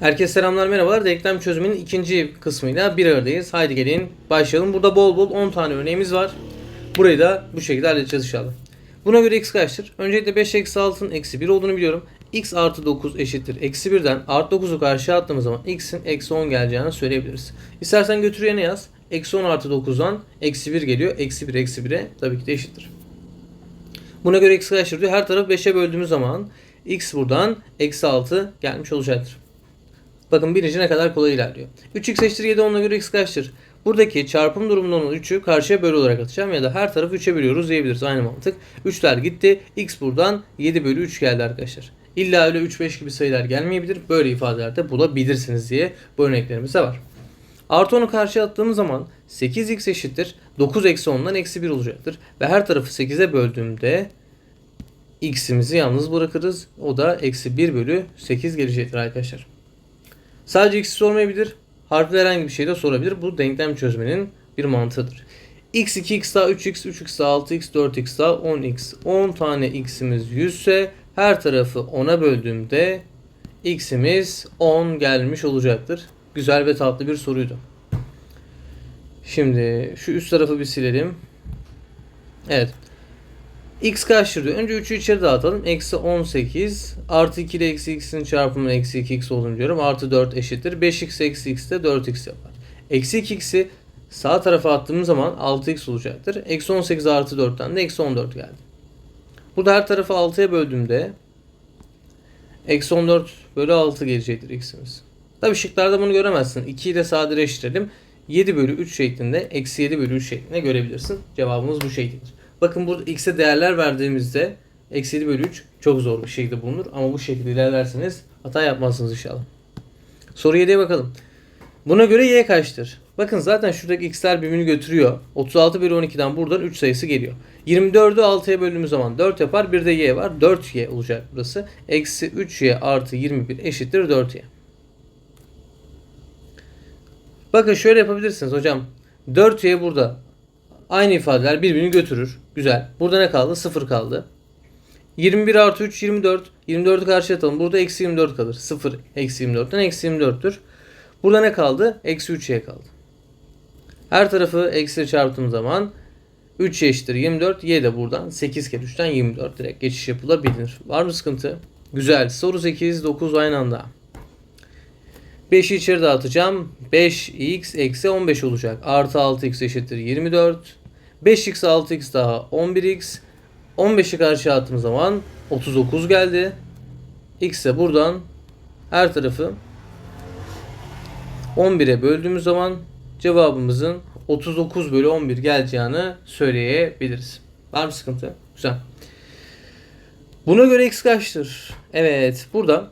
Herkese selamlar merhabalar. Denklem çözümünün ikinci kısmıyla bir aradayız. Haydi gelin başlayalım. Burada bol bol 10 tane örneğimiz var. Burayı da bu şekilde halledeceğiz inşallah. Buna göre x kaçtır? Öncelikle 5 eksi 6'nın eksi 1 olduğunu biliyorum. x artı 9 eşittir. Eksi 1'den artı 9'u karşıya attığımız zaman x'in eksi 10 geleceğini söyleyebiliriz. İstersen götür yerine yaz. Eksi 10 artı 9'dan eksi 1 geliyor. Eksi 1 eksi 1'e tabii ki de eşittir. Buna göre x kaçtır diyor. Her tarafı 5'e böldüğümüz zaman x buradan eksi 6 gelmiş olacaktır. Bakın birinci ne kadar kolay ilerliyor. 3x eşittir 7 onuna göre x kaçtır? Buradaki çarpım durumundan olan 3'ü karşıya bölü olarak atacağım ya da her tarafı 3'e bölüyoruz diyebiliriz. Aynı mantık. 3'ler gitti. x buradan 7 bölü 3 geldi arkadaşlar. İlla öyle 3-5 gibi sayılar gelmeyebilir. Böyle ifadeler de bulabilirsiniz diye bu örneklerimiz de var. Artı 10'u karşıya attığımız zaman 8x eşittir 9 eksi 10'dan eksi 1 olacaktır. Ve her tarafı 8'e böldüğümde x'imizi yalnız bırakırız. O da eksi 1 bölü 8 gelecektir arkadaşlar. Sadece x'i sormayabilir. Harfli herhangi bir şey de sorabilir. Bu denklem çözmenin bir mantığıdır. x 2x daha 3x, 3x daha 6x, 4x daha 10x. 10 tane x'imiz 100 ise her tarafı 10'a böldüğümde x'imiz 10 gelmiş olacaktır. Güzel ve tatlı bir soruydu. Şimdi şu üst tarafı bir silelim. Evet. X kaçtır diyor. Önce 3'ü içeri dağıtalım. Eksi 18 artı 2 ile eksi x'in çarpımı eksi 2x olduğunu diyorum. Artı 4 eşittir. 5x eksi x de 4x yapar. Eksi 2x'i sağ tarafa attığımız zaman 6x olacaktır. Eksi 18 artı 4'ten de eksi 14 geldi. Burada her tarafı 6'ya böldüğümde eksi 14 bölü 6 gelecektir x'imiz. Tabi şıklarda bunu göremezsin. 2'yi de sadeleştirelim. 7 bölü 3 şeklinde eksi 7 bölü 3 şeklinde görebilirsin. Cevabımız bu şekildedir. Bakın burada x'e değerler verdiğimizde eksi 7 bölü 3 çok zor bir şekilde bulunur. Ama bu şekilde ilerlerseniz hata yapmazsınız inşallah. Soru 7'ye bakalım. Buna göre y kaçtır? Bakın zaten şuradaki x'ler birbirini götürüyor. 36 bölü 12'den buradan 3 sayısı geliyor. 24'ü 6'ya böldüğümüz zaman 4 yapar. Bir de y var. 4y olacak burası. Eksi 3y artı 21 eşittir 4y. Bakın şöyle yapabilirsiniz hocam. 4y burada. Aynı ifadeler birbirini götürür. Güzel. Burada ne kaldı? 0 kaldı. 21 artı 3 24. 24'ü karşıya atalım. Burada eksi 24 kalır. 0 eksi 24'ten eksi 24'tür. Burada ne kaldı? Eksi 3y kaldı. Her tarafı eksi çarptığım zaman 3 eşittir 24. Y de buradan 8 kere 3'ten 24 direkt geçiş yapılabilir. Var mı sıkıntı? Güzel. Soru 8, 9 aynı anda. 5'i içeri dağıtacağım. 5x eksi 15 olacak. Artı 6x eşittir 24. 5x 6x daha 11x. 15'i karşıya attığım zaman 39 geldi. X ise buradan her tarafı 11'e böldüğümüz zaman cevabımızın 39 bölü 11 geleceğini söyleyebiliriz. Var mı sıkıntı? Güzel. Buna göre x kaçtır? Evet burada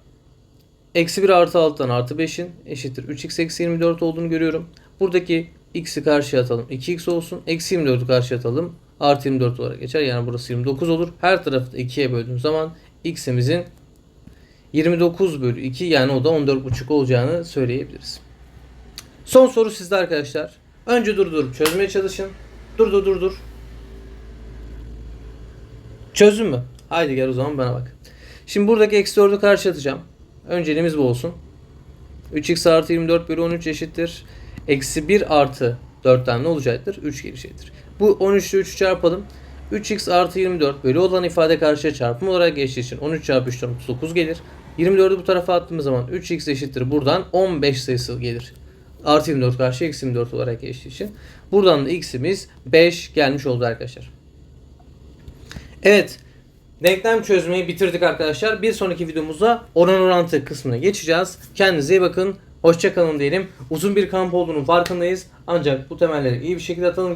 Eksi 1 artı 6'dan artı 5'in eşittir. 3x eksi 24 olduğunu görüyorum. Buradaki x'i karşıya atalım. 2x olsun. Eksi 24'ü karşıya atalım. Artı 24 olarak geçer. Yani burası 29 olur. Her tarafı da 2'ye böldüğüm zaman x'imizin 29 bölü 2 yani o da 14,5 olacağını söyleyebiliriz. Son soru sizde arkadaşlar. Önce durdurup çözmeye çalışın. Dur dur dur dur. Çözdün mü? Haydi gel o zaman bana bak. Şimdi buradaki eksi 4'ü karşı atacağım. Önceliğimiz bu olsun. 3x artı 24 bölü 13 eşittir. Eksi 1 artı 4'ten ne olacaktır? 3 gelecektir. Bu 13 ile 3'ü çarpalım. 3x artı 24 bölü olan ifade karşıya çarpım olarak geçtiği için 13 çarpı 3'ten 39 gelir. 24'ü bu tarafa attığımız zaman 3x eşittir. Buradan 15 sayısı gelir. Artı 24 karşı eksi 24 olarak geçtiği için. Buradan da x'imiz 5 gelmiş oldu arkadaşlar. Evet. Denklem çözmeyi bitirdik arkadaşlar. Bir sonraki videomuzda oran orantı kısmına geçeceğiz. Kendinize iyi bakın. Hoşçakalın diyelim. Uzun bir kamp olduğunun farkındayız. Ancak bu temelleri iyi bir şekilde atalım ki